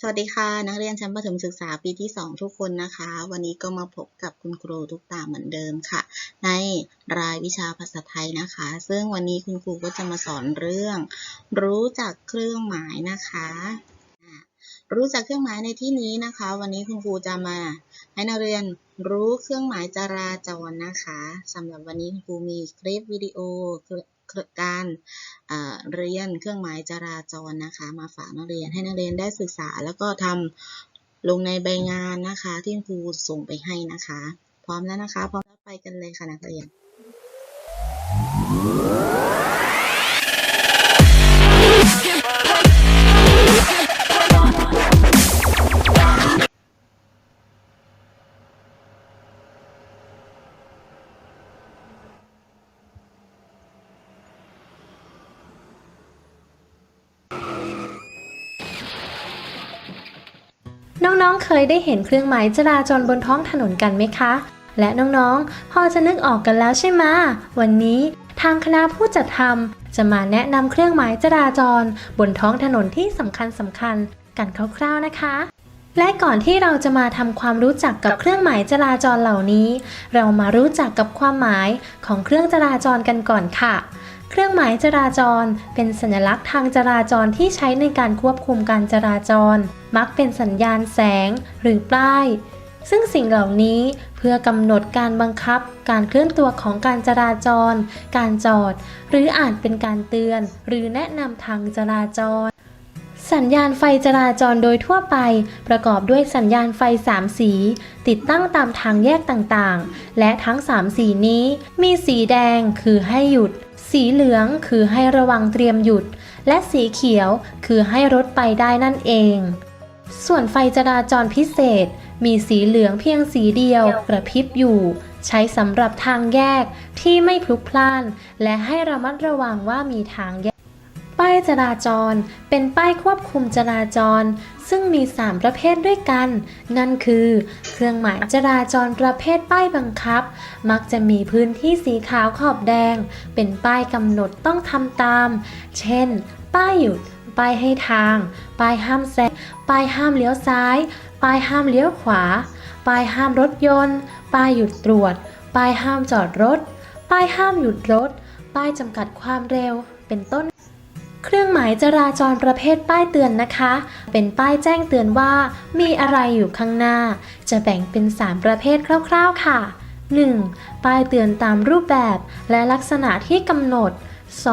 สวัสดีค่ะ นักเรียนชั้นประถมศึกษาปีที่ 2 ทุกคนนะคะ วันนี้ก็มาพบกับคุณครูทุกตาเหมือนเดิมค่ะ ในรายวิชาภาษาไทยนะคะ ซึ่งวันนี้คุณครูก็จะมาสอนเรื่อง รู้จักเครื่องหมายนะคะ รู้จักเครื่องหมายในที่นี้นะคะ วันนี้คุณครูจะมา ให้นักเรียนรู้เครื่องหมายจราจรนะคะสำหรับวันนี้คุณครูมีคลิปวิดีโอ การอ่าเรียนเครื่องหมายจราจรนะคะ มาฝากนักเรียนให้นักเรียนได้ศึกษา แล้วก็ทำลงในใบงานนะคะ ที่คุณครูส่งไปให้นะคะ พร้อมแล้วนะคะ พร้อมแล้วไปกันเลยค่ะนักเรียน น้องๆ เคยได้เห็นเครื่องหมายจราจรบนท้องถนนกันไหมคะ และน้องๆ พอจะนึกออกกันแล้วใช่ไหมวันนี้ทางคณะผู้จัดทำจะมาแนะนำเครื่องหมายจราจร บนท้องถนนที่สำคัญสำคัญๆกันคร่าวๆนะคะ และก่อนที่เราจะมาทำความรู้จักกับเครื่องหมายจราจรเหล่านี้ เรามารู้จักกับความหมายของเครื่องจราจรกันก่อนค่ะ เครื่องหมายจราจร เป็นสัญลักษณ์ทางจราจรที่ใช้ในการควบคุมการจราจร มักเป็นสัญญาณแสงหรือป้าย ซึ่งสิ่งเหล่านี้เพื่อกำหนดการบังคับ การเคลื่อนตัวของการจราจร การจอด หรืออาจเป็นการเตือน หรือแนะนำทางจราจรสัญญาณไฟจราจรโดยทั่วไป ประกอบด้วยสัญญาณไฟ 3 สี ติดตั้งตามทางแยกต่างๆ และทั้ง 3 สีนี้มีสีแดงคือให้หยุด สีเหลืองคือให้ระวังเตรียมหยุด และสีเขียวคือให้รถไปได้นั่นเอง ส่วนไฟจราจรพิเศษ มีสีเหลืองเพียงสีเดียวกระพริบอยู่ ใช้สำหรับทางแยกที่ไม่พลุกพล่าน และให้ระมัดระวังว่ามีทางแยก ป้ายจราจร เป็นป้ายควบคุมจราจร ซึ่งมี 3 ประเภทด้วยกัน นั่นคือ เครื่องหมายจราจรประเภทป้ายบังคับ มักจะมีพื้นที่สีขาวขอบแดง เป็นป้ายกำหนดต้องทำตาม เช่น ป้ายหยุด ป้ายให้ทาง ป้ายห้ามแซง ป้ายห้ามเลี้ยวซ้าย ป้ายห้ามเลี้ยวขวา ป้ายห้ามรถยนต์ ป้ายหยุดตรวจ ป้ายห้ามจอดรถ ป้ายห้ามหยุดรถ ป้ายจำกัดความเร็ว เป็นต้น เครื่องหมายจราจรประเภทป้ายเตือนนะคะ เป็นป้ายแจ้งเตือนว่ามีอะไรอยู่ข้างหน้า จะแบ่งเป็น 3 ประเภทคร่าวๆค่ะ 1. ป้ายเตือนตามรูปแบบและลักษณะที่กำหนด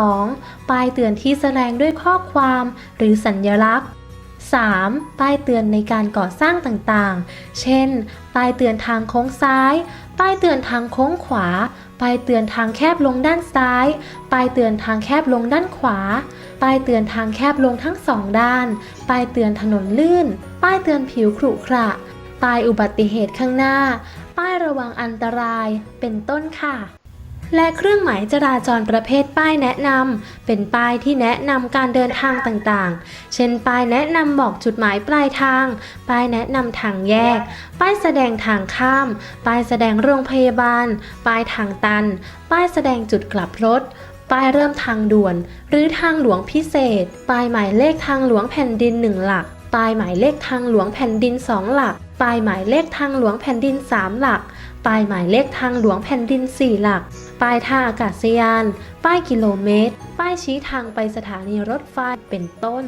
2. ป้ายเตือนที่แสดงด้วยข้อความหรือสัญลักษณ์ 3. ป้ายเตือนในการก่อสร้างต่างๆ เช่น ป้ายเตือนทางโค้งซ้าย ป้ายเตือนทางโค้งขวา ป้ายเตือนทางแคบลงด้านซ้าย ป้ายเตือนทางแคบลงด้านขวา ป้ายเตือนทางแคบลงทั้งสองด้าน ป้ายเตือนถนนลื่น ป้ายเตือนผิวขรุขระ ป้ายอุบัติเหตุข้างหน้า ป้ายระวังอันตราย เป็นต้นค่ะ และเครื่องหมายจราจรประเภทป้ายแนะนำเป็นป้ายที่แนะนำการเดินทางต่างๆ เช่นป้ายแนะนำบอกจุดหมายปลายทาง ป้ายแนะนำทางแยก ป้ายแสดงทางข้าม ป้ายแสดงโรงพยาบาล ป้ายทางตัน ป้ายแสดงจุดกลับรถ ป้ายเริ่มทางด่วน หรือทางหลวงพิเศษ ป้ายหมายเลขทางหลวงแผ่นดินหนึ่งหลัก ป้ายหมายเลขทางหลวงแผ่นดินสองหลัก ป้ายหมายเลขทางหลวงแผ่นดินสามหลัก ป้ายหมายเลขทางหลวงแผ่นดินสี่หลัก ป้ายท่าอากาศยาน ป้ายกิโลเมตร ป้ายชี้ทางไปสถานีรถไฟ เป็นต้น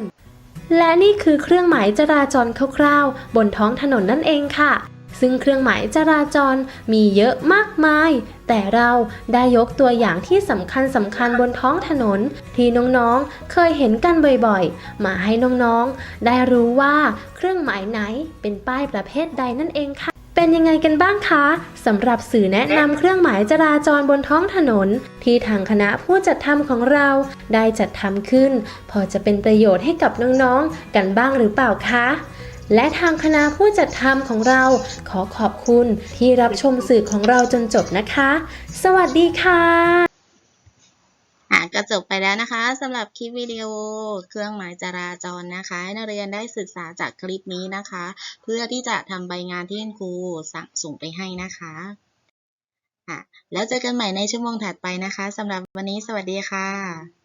และนี่คือเครื่องหมายจราจรคร่าวๆ บนท้องถนนนั่นเองค่ะ ซึ่งเครื่องหมายจราจรมีเยอะมากมาย แต่เราได้ยกตัวอย่างที่สำคัญสำคัญบนท้องถนน ที่น้องๆ เคยเห็นกันบ่อยๆ มาให้น้องๆ ได้รู้ว่าเครื่องหมายไหนเป็นป้ายประเภทใดนั่นเองค่ะ เป็นยังไงกันบ้างคะสำหรับสื่อแนะนำเครื่องหมายจราจรบนท้องถนน ที่ทางคณะผู้จัดทำของเราได้จัดทำขึ้น พอจะเป็นประโยชน์ให้กับน้องๆ กันบ้างหรือเปล่าคะและทางคณะผู้จัดทำของเราขอขอบคุณที่รับชมสื่อของเราจนจบนะคะ สวัสดีค่ะอะ ก็จบไปแล้วนะคะสำหรับคลิปวิดีโอเครื่องหมายจราจรนะคะให้นักเรียนได้ศึกษาจากคลิปนี้นะคะ เพื่อที่จะทำใบงานที่คุณครูสั่งส่งไปให้นะคะอะแล้วเจอกันใหม่ในชั่วโมงถัดไปนะคะสำหรับวันนี้สวัสดีค่ะ